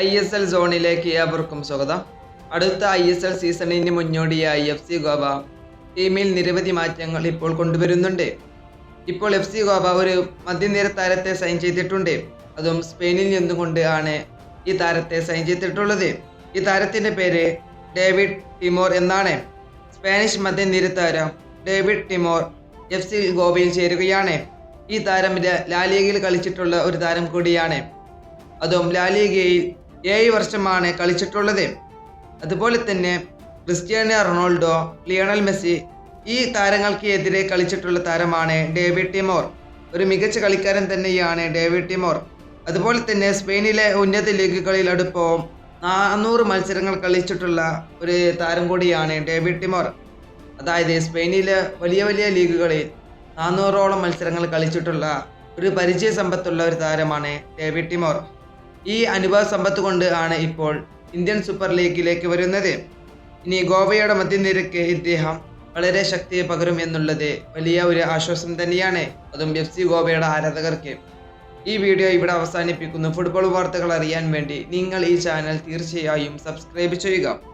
I S L സോണിലേക്ക് ഏവർക്കും സ്വാഗതം. അടുത്ത ഐ എസ് എൽ സീസണിന് മുന്നോടിയായി എഫ് സി ഗോവ ടീമിൽ നിരവധി മാറ്റങ്ങൾ ഇപ്പോൾ കൊണ്ടുവരുന്നുണ്ട്. ഇപ്പോൾ എഫ് സി ഗോവ ഒരു മധ്യനിര താരത്തെ സൈൻ ചെയ്തിട്ടുണ്ട്. അതും സ്പെയിനിൽ നിന്നുകൊണ്ട് ആണ് ഈ താരത്തെ സൈൻ ചെയ്തിട്ടുള്ളത്. ഈ താരത്തിന്റെ പേര് ഡേവിഡ് ടിമോർ എന്നാണ്. സ്പാനിഷ് മധ്യനിര താരം ഡേവിഡ് ടിമോർ എഫ് സി ഗോവയിൽ ചേരുകയാണ്. ഈ താരം ലാലിയയിൽ കളിച്ചിട്ടുള്ള ഒരു താരം കൂടിയാണ്. അതും ലാലിഗയിൽ ഏഴ് വർഷമാണ് കളിച്ചിട്ടുള്ളത്. അതുപോലെ തന്നെ ക്രിസ്ത്യാനോ റൊണാൾഡോ ലിയണൽ മെസ്സി ഈ താരങ്ങൾക്ക് എതിരെ കളിച്ചിട്ടുള്ള താരമാണ് ഡേവിഡ് ടിമോർ. ഒരു മികച്ച കളിക്കാരൻ തന്നെയാണ് ഡേവിഡ് ടിമോർ. അതുപോലെ തന്നെ സ്പെയിനിലെ ഉന്നത ലീഗുകളിൽ അടുപ്പവും നാനൂറ് മത്സരങ്ങൾ കളിച്ചിട്ടുള്ള ഒരു താരം കൂടിയാണ് ഡേവിഡ് ടിമോർ. അതായത് സ്പെയിനിലെ വലിയ വലിയ ലീഗുകളിൽ നാനൂറോളം മത്സരങ്ങൾ കളിച്ചിട്ടുള്ള ഒരു പരിചയ സമ്പത്തുള്ള ഒരു താരമാണ് ഡേവിഡ് ടിമോർ. ഈ അനുഭവ സമ്പത്ത് കൊണ്ട് ആണ് ഇപ്പോൾ ഇന്ത്യൻ സൂപ്പർ ലീഗിലേക്ക് വരുന്നത്. ഇനി ഗോവയുടെ മധ്യനിരക്ക് ഇദ്ദേഹം വളരെ ശക്തി പകരും എന്നുള്ളത് വലിയ ഒരു ആശ്വാസം തന്നെയാണ്. അതും എഫ് സി ഗോവയുടെ ആരാധകർക്ക്. ഈ വീഡിയോ ഇവിടെ അവസാനിപ്പിക്കുന്നു. ഫുട്ബോൾ വാർത്തകൾ അറിയാൻ വേണ്ടി നിങ്ങൾ ഈ ചാനൽ തീർച്ചയായും സബ്സ്ക്രൈബ് ചെയ്യുക.